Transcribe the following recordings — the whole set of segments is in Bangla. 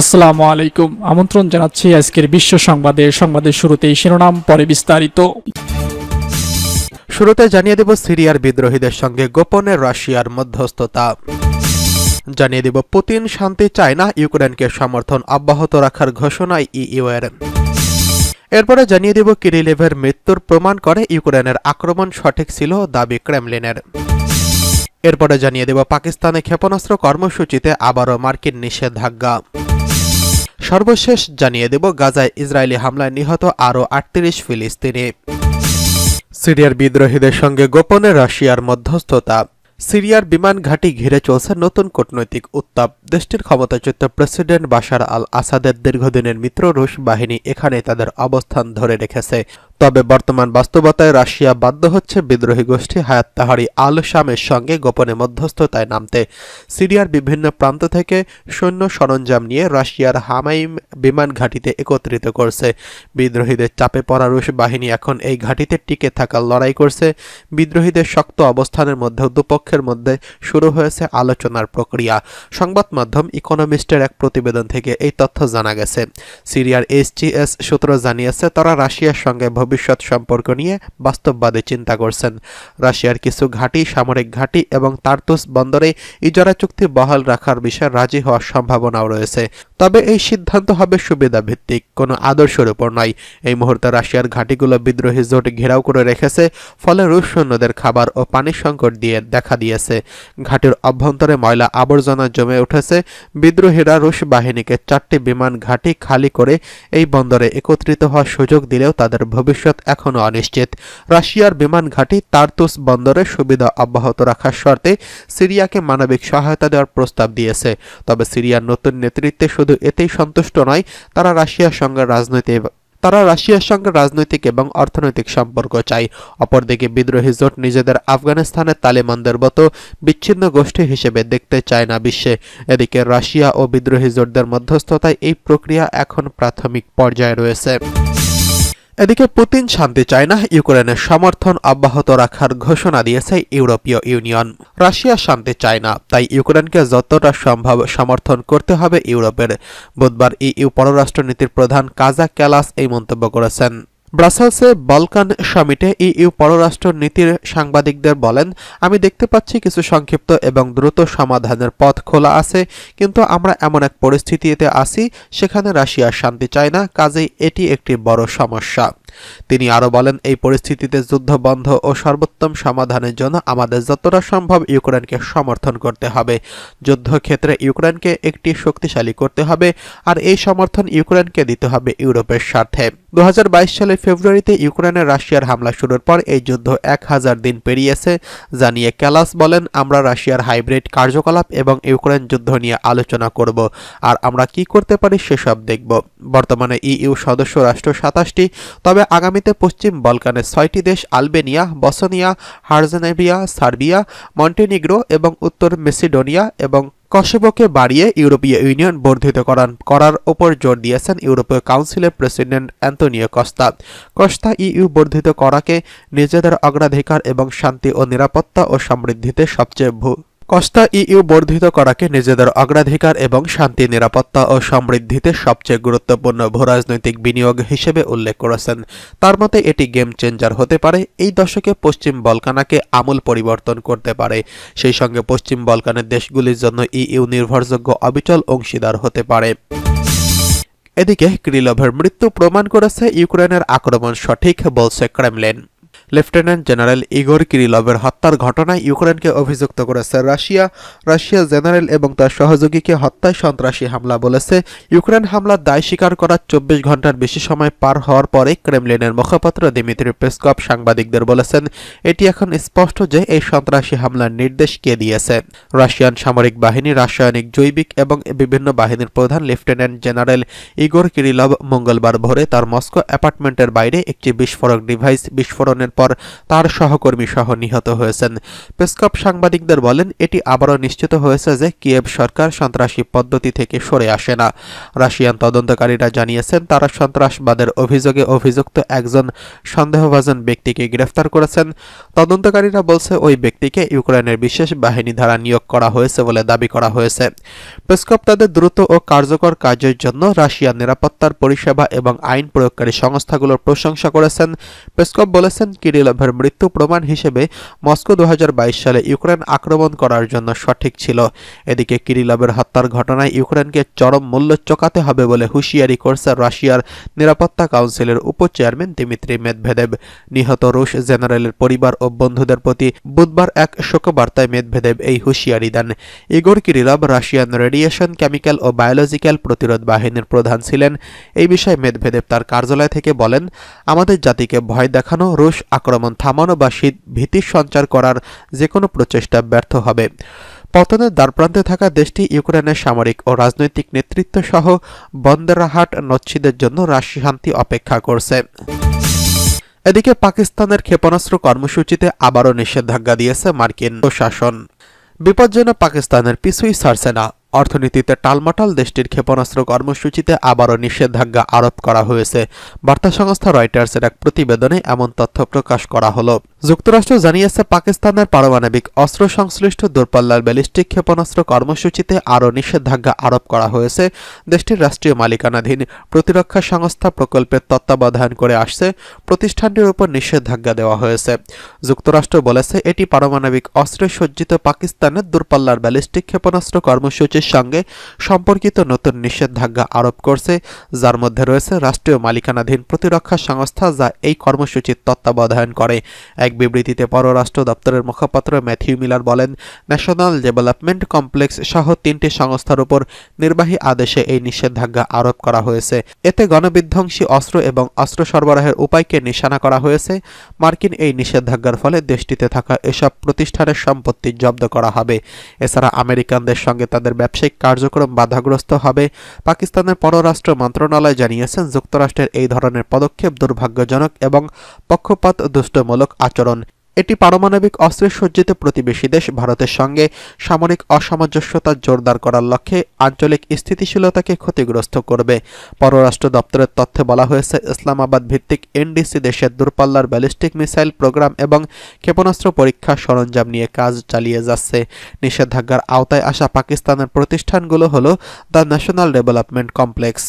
আসসালামু আলাইকুম। আমন্ত্রণ জানাচ্ছি আজকের বিশ্ব সংবাদে। সংবাদের শুরুতেই শিরোনাম, পরে বিস্তারিত। শুরুতে জানিয়ে দেব সিরিয়ার বিদ্রোহীদের সঙ্গে গোপনে রাশিয়ার মধ্যস্থতা। জানিয়ে দেব পুতিন শান্তি চায় না, ইউক্রেনকে সমর্থন অব্যাহত রাখার ঘোষণা ইইউ এর এরপরে জানিয়ে দেব কিরিলেভের মৃত্যুর প্রমাণ করে ইউক্রেনের আক্রমণ সঠিক ছিল দাবি ক্রেমলিনের। এরপরে জানিয়ে দেব পাকিস্তানে ক্ষেপণাস্ত্র কর্মসূচিতে আবারও মার্কিন নিষেধাজ্ঞা। সর্বশেষ জানিয়ে দেব, গাজায় ইসরায়েলি হামলায় নিহত আরও আটত্রিশ ফিলিস্তিনি। সিরিয়ার বিদ্রোহীদের সঙ্গে গোপনে রাশিয়ার মধ্যস্থতা। সিরিয়ার বিমান ঘাঁটি ঘিরে চলছে নতুন কূটনৈতিক উত্তাপ। দেশটির ক্ষমতাচ্যুত প্রেসিডেন্ট বাশার আল আসাদের দীর্ঘদিনের মিত্র রুশ বাহিনী এখানে তাদের অবস্থান ধরে রেখেছে। তবে বর্তমান বাস্তবতায় রাশিয়া বাধ্য হচ্ছে বিদ্রোহী গোষ্ঠী হায়াত তাহারি আল শামের সঙ্গে গোপনে মধ্যস্থতায় নামতে। সিরিয়ার বিভিন্ন প্রান্ত থেকে সৈন্য সরঞ্জাম নিয়ে রাশিয়ার হামাইম বিমান ঘাঁটিতে একত্রিত করছে। বিদ্রোহীদের চাপে পড়া রুশ বাহিনী এখন এই ঘাঁটিতে টিকে থাকার লড়াই করছে। বিদ্রোহীদের শক্ত অবস্থানের মধ্যেও দুপক্ষের মধ্যে শুরু হয়েছে আলোচনার প্রক্রিয়া। সংবাদ মাধ্যম ইকোনমিস্টের এক প্রতিবেদন থেকে এই তথ্য জানা গেছে। সিরিয়ার এইচটিএস সূত্র জানিয়েছে, তারা রাশিয়ার সঙ্গে ভবিষ্যৎ সম্পর্ক নিয়ে বাস্তববাদে চিন্তা করছেন। রাশিয়ার কিছু ঘাঁটি, সামরিক ঘাঁটি এবং তার্তুস বন্দরে ইজারা চুক্তি বহাল রাখার বিষয়ে রাজি হওয়ার সম্ভাবনাও রয়েছে। তবে এই সিদ্ধান্ত হবে সুবিধা ভিত্তিক কোনো আদর্শের উপর নয়। এই মুহূর্তে রাশিয়ার ঘাঁটিগুলো বিদ্রোহী জোট ঘেরাও করে রেখেছে, ফলে রুশ সৈন্যদের খাবার ও পানির সংকট দিয়ে দেখা দিয়েছে। ঘাঁটির অভ্যন্তরে ময়লা আবর্জনা জমে উঠেছে। বিদ্রোহীরা রুশ বাহিনীকে চারটি বিমান ঘাঁটি খালি করে এই বন্দরে একত্রিত হওয়ার সুযোগ দিলেও তাদের ভবিষ্যৎ এখনও অনিশ্চিত। রাশিয়ার বিমান ঘাঁটি তারতুস বন্দরে সুবিধা অব্যাহত রাখার শর্তে সিরিয়াকে মানবিক সহায়তা দেওয়ার প্রস্তাব দিয়েছে। তবে সিরিয়ার নতুন নেতৃত্বে শুধু এতেই সন্তুষ্ট নয়, তারা রাশিয়ার সঙ্গে রাজনৈতিক তারা রাশিয়ার সঙ্গে রাজনৈতিক এবং অর্থনৈতিক সম্পর্ক চায়। অপরদিকে বিদ্রোহী জোট নিজেদের আফগানিস্তানের তালেবানদের মতো বিচ্ছিন্ন গোষ্ঠী হিসেবে দেখতে চায় না বিশ্বে। এদিকে রাশিয়া ও বিদ্রোহী জোটদের মধ্যস্থতায় এই প্রক্রিয়া এখন প্রাথমিক পর্যায়ে রয়েছে। এদিকে পুতিন শান্তি চায় না, ইউক্রেনের সমর্থন অব্যাহত রাখার ঘোষণা দিয়েছে ইউরোপীয় ইউনিয়ন। রাশিয়া শান্তি চায় না, তাই ইউক্রেনকে যতটা সম্ভব সমর্থন করতে হবে ইউরোপের। বুধবার ইইউ পররাষ্ট্রনীতির প্রধান কাজা ক্যালাস এই মন্তব্য করেছেন। ব্রাসেলসে বলকান সামিটে ইইউ পররাষ্ট্র নীতির সাংবাদিকদের বলেন, আমি দেখতে পাচ্ছি কিছু সংক্ষিপ্ত এবং দ্রুত সমাধানের পথ খোলা আছে, কিন্তু আমরা এমন এক পরিস্থিতিতে আছি, সেখানে রাশিয়া শান্তি চায় না, কাজেই এটি একটি বড় সমস্যা। তিনি আরও বলেন, এই পরিস্থিতিতে যুদ্ধ বন্ধ ও সর্বোত্তম সমাধানের জন্য আমাদের যতটা সম্ভব ইউক্রেনকে সমর্থন করতে হবে। যুদ্ধক্ষেত্রে ইউক্রেনকে একটি শক্তিশালী করতে হবে, আর এই সমর্থন ইউক্রেনকে দিতে হবে ইউরোপের স্বার্থে। দু হাজার বাইশ সালের ফেব্রুয়ারিতে ইউক্রেনে রাশিয়ার হামলা শুরুর পর এই যুদ্ধ এক হাজার দিন পেরিয়েছে জানিয়ে ক্যালাস বলেন, আমরা রাশিয়ার হাইব্রিড কার্যকলাপ এবং ইউক্রেন যুদ্ধ নিয়ে আলোচনা করব, আর আমরা কি করতে পারি সেসব দেখব। বর্তমানে ইইউ সদস্য রাষ্ট্র সাতাশটি, তবে আগামীতে পশ্চিম বলকানের ছয়টি দেশ, Albania, Bosnia, Herzegovina, Serbia, Montenegro এবং উত্তর মেসিডোনিয়া এবং কসেবোকে বাড়িয়ে ইউরোপীয় ইউনিয়ন বর্ধিত করান, করার ওপর জোর দিয়েছেন ইউরোপীয় কাউন্সিলের president Antonio Costa. Costa EU বর্ধিত করাকে নিজেদের অগ্রাধিকার এবং শান্তি ও নিরাপত্তা ও সমৃদ্ধিতে সবচেয়ে ভূ কস্তা ইইউ বর্ধিত করাকে নিজেদের অগ্রাধিকার এবং শান্তি নিরাপত্তা ও সমৃদ্ধিতে সবচেয়ে গুরুত্বপূর্ণ ভূরাজনৈতিক বিনিয়োগ হিসেবে উল্লেখ করেছেন। তার মতে, এটি গেম চেঞ্জার হতে পারে, এই দশকে পশ্চিম বলকানাকে আমূল পরিবর্তন করতে পারে। সেই সঙ্গে পশ্চিম বলকানের দেশগুলির জন্য ইইউ নির্ভরযোগ্য অবিচল অংশীদার হতে পারে। এদিকে, ক্রিলভের মৃত্যু প্রমাণ করেছে ইউক্রেনের আক্রমণ সঠিক, বলছে ক্রেমলিন। লেফটেন্যান্ট জেনারেল ইগোর কিরিলভের হত্যার ঘটনায় ইউক্রেনকে অভিযুক্ত করেছে রাশিয়া। রাশিয়া জেনারেল এবং তার সহযোগীকে হত্যায় সন্ত্রাসী হামলা বলেছে। ইউক্রেন হামলার দায় স্বীকার করার চব্বিশ ঘণ্টার বেশি সময় পার হওয়ার পরে ক্রেমলিনের মুখপাত্র দিমিত্রি পেসকপ সাংবাদিকদের বলেছেন, এটি এখন স্পষ্ট যে এই সন্ত্রাসী হামলার নির্দেশ কে দিয়েছে। রাশিয়ান সামরিক বাহিনী, রাসায়নিক, জৈবিক এবং বিভিন্ন বাহিনীর প্রধান লেফটেন্যান্ট জেনারেল ইগোর কিরিলভ মঙ্গলবার ভোরে তার মস্কো অ্যাপার্টমেন্টের বাইরে একটি বিস্ফোরক ডিভাইস বিস্ফোরণের পর তার সহকর্মী সহ নিহত হয়েছেন। পেসকপ সাংবাদিকদের বলেন, এটি আবারও নিশ্চিত হয়েছে যে কিয়েভ সরকার সন্ত্রাসী পদ্ধতি থেকে সরে আসে না। রাশিয়ান তদন্তকারীরা জানিয়েছেন, তারা সন্ত্রাসবাদের অভিযোগে অভিযুক্ত একজন সন্দেহভাজন ব্যক্তিকে গ্রেফতার করেছেন। তদন্তকারীরা বলছে, ওই ব্যক্তিকে ইউক্রেনের বিশেষ বাহিনী দ্বারা নিয়োগ করা হয়েছে বলে দাবি করা হয়েছে। পেসকপ তাদের দ্রুত ও কার্যকর কাজের জন্য রাশিয়ার নিরাপত্তার পরিষেবা এবং আইন প্রয়োগকারী সংস্থাগুলোর প্রশংসা করেছেন। পেসকপ বলেছেন কিরিলভের মৃত্যু প্রমাণ হিসেবে মস্কো দু হাজার বাইশ সালে ইউক্রেন আক্রমণ করার জন্য সঠিক ছিল। এদিকে কিরিলভের হত্যার ঘটনায় ইউক্রেনকে চরম মূল্য চোকাতে হবে বলে হুঁশিয়ারি করছে রাশিয়ার নিরাপত্তা কাউন্সিলের উপচেয়ারম্যান দিমিত্রি মেদভেদেব। নিহত রুশ জেনারেলের পরিবার ও বন্ধুদের প্রতি বুধবার এক শোকবার্তায় মেদভেদেব এই হুঁশিয়ারি দেন। Igor Kirillov Russian radiation, chemical ও বায়োলজিক্যাল প্রতিরোধ বাহিনীর প্রধান ছিলেন। এই বিষয়ে মেদভেদেব তার কার্যালয় থেকে বলেন, আমাদের জাতিকে ভয় দেখানো রুশ আক্রমণ থামানো বা ভীতি সঞ্চার করার যে কোনো প্রচেষ্টা ব্যর্থ হবে। পতনের দ্বারপ্রান্তে থাকা দেশটি ইউক্রেনের সামরিক ও রাজনৈতিক নেতৃত্ব সহ বন্দেরাহাট নচ্ছিদের জন্য রাশি শান্তি অপেক্ষা করছে। এদিকে পাকিস্তানের ক্ষেপণাস্ত্র কর্মসূচিতে আবারও নিষেধাজ্ঞা দিয়েছে মার্কিন প্রশাসন। বিপজ্জনক পাকিস্তানের পিছুই ছাড়ছে না। অর্থনীতিতে টালমাটাল দেশটির ক্ষেপণাস্ত্র কর্মসূচিতে আবারও নিষেধাজ্ঞা আরোপ করা হয়েছে। বার্তা সংস্থা রয়টার্সের এক প্রতিবেদনে এমন তথ্য প্রকাশ করা হলো। যুক্তরাষ্ট্র জানিয়েছে, পাকিস্তানের পারমাণবিক অস্ত্র সংশ্লিষ্ট দূরপাল্লার ব্যালিস্টিক ক্ষেপণাস্ত্র কর্মসূচিতে আরও নিষেধাজ্ঞা আরোপ করা হয়েছে। দেশটির রাষ্ট্রীয় মালিকানাধীন প্রতিরক্ষা সংস্থা প্রকল্পের তত্ত্বাবধান করে আসছে। প্রতিষ্ঠানটির উপর নিষেধাজ্ঞা দেওয়া হয়েছে। যুক্তরাষ্ট্র বলেছে, এটি পারমাণবিক অস্ত্রে সজ্জিত পাকিস্তানের দূরপাল্লার ব্যালিস্টিক ক্ষেপণাস্ত্র কর্মসূচির সঙ্গে সম্পর্কিত নতুন নিষেধাজ্ঞা আরোপ করছে, যার মধ্যে রয়েছে রাষ্ট্রীয় মালিকানাধীন প্রতিরক্ষা সংস্থা যা এই কর্মসূচির তত্ত্বাবধান করে। এক বিবৃতিতে পররাষ্ট্র দপ্তরের মুখপাত্র ম্যাথিউ মিলার বলেন, ন্যাশনাল ডেভেলপমেন্ট কমপ্লেক্স সহ তিনটি সংস্থার উপর নির্বাহী আদেশে এই নিষেধাজ্ঞা আরোপ করা হয়েছে। এতে গণবিধ্বংসী অস্ত্র এবং অস্ত্র সরবরাহের উপায়কে নিশানা করা হয়েছে। মার্কিন এই নিষেধাজ্ঞার ফলে দেশটিতে থাকা এসব প্রতিষ্ঠানের সম্পত্তি জব্দ করা হবে। এছাড়া আমেরিকানদের সঙ্গে তাদের ব্যবসায়িক কার্যক্রম বাধাগ্রস্ত হবে, পাকিস্তানের পররাষ্ট্র মন্ত্রণালয় জানিয়েছেন যুক্তরাষ্ট্রের এই ধরনের পদক্ষেপ দুর্ভাগ্যজনক এবং পক্ষপাত দুষ্টমূলক আচরণ। এটি পারমাণবিক অস্ত্রে সজ্জিত প্রতিবেশী দেশ ভারতের সঙ্গে সামরিক অসামঞ্জস্যতা জোরদার করার লক্ষ্যে আঞ্চলিক স্থিতিশীলতাকে ক্ষতিগ্রস্ত করবে। পররাষ্ট্র দপ্তরের তথ্যে বলা হয়েছে, ইসলামাবাদ ভিত্তিক এনডিসি দেশের দূরপাল্লার ব্যালিস্টিক মিসাইল প্রোগ্রাম এবং ক্ষেপণাস্ত্র পরীক্ষা সরঞ্জাম নিয়ে কাজ চালিয়ে যাচ্ছে। নিষেধাজ্ঞার আওতায় আসা পাকিস্তানের প্রতিষ্ঠানগুলো হল দ্য ন্যাশনাল ডেভেলপমেন্ট কমপ্লেক্স।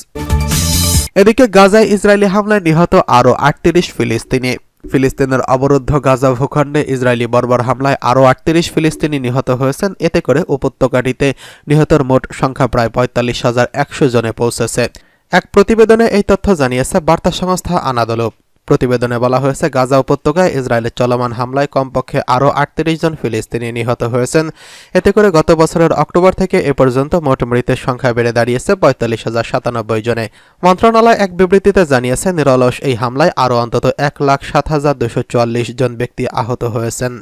এদিকে গাজায় ইসরায়েলি হামলায় নিহত আরও আটত্রিশ ফিলিস্তিনি। ফিলিস্তিনের অবরুদ্ধ গাজা ভূখণ্ডে ইসরায়েলি বর্বর হামলায় আরও আটত্রিশ ফিলিস্তিনি নিহত হয়েছেন। এতে করে উপত্যকাটিতে নিহতর মোট সংখ্যা প্রায় পঁয়তাল্লিশ হাজার একশো জনে পৌঁছেছে। এক প্রতিবেদনে এই তথ্য জানিয়েছে বার্তা সংস্থা আনাদলো প্রতিবেদনে বলা হয়েছে, গাজা উপত্যকায় ইসরায়েলের চলমান হামলায় কমপক্ষে আরও আটত্রিশ জন ফিলিস্তিনি নিহত হয়েছেন। এতে করে গত বছরের অক্টোবর থেকে এ পর্যন্ত মোট মৃতের সংখ্যা বেড়ে দাঁড়িয়েছে পঁয়তাল্লিশ হাজার সাতানব্বই জনে। মন্ত্রণালয় এক বিবৃতিতে জানিয়েছে, নিরলস এই হামলায় আরও অন্তত এক লাখ সাত হাজার দুশো চুয়াল্লিশ জন ব্যক্তি আহত হয়েছেন।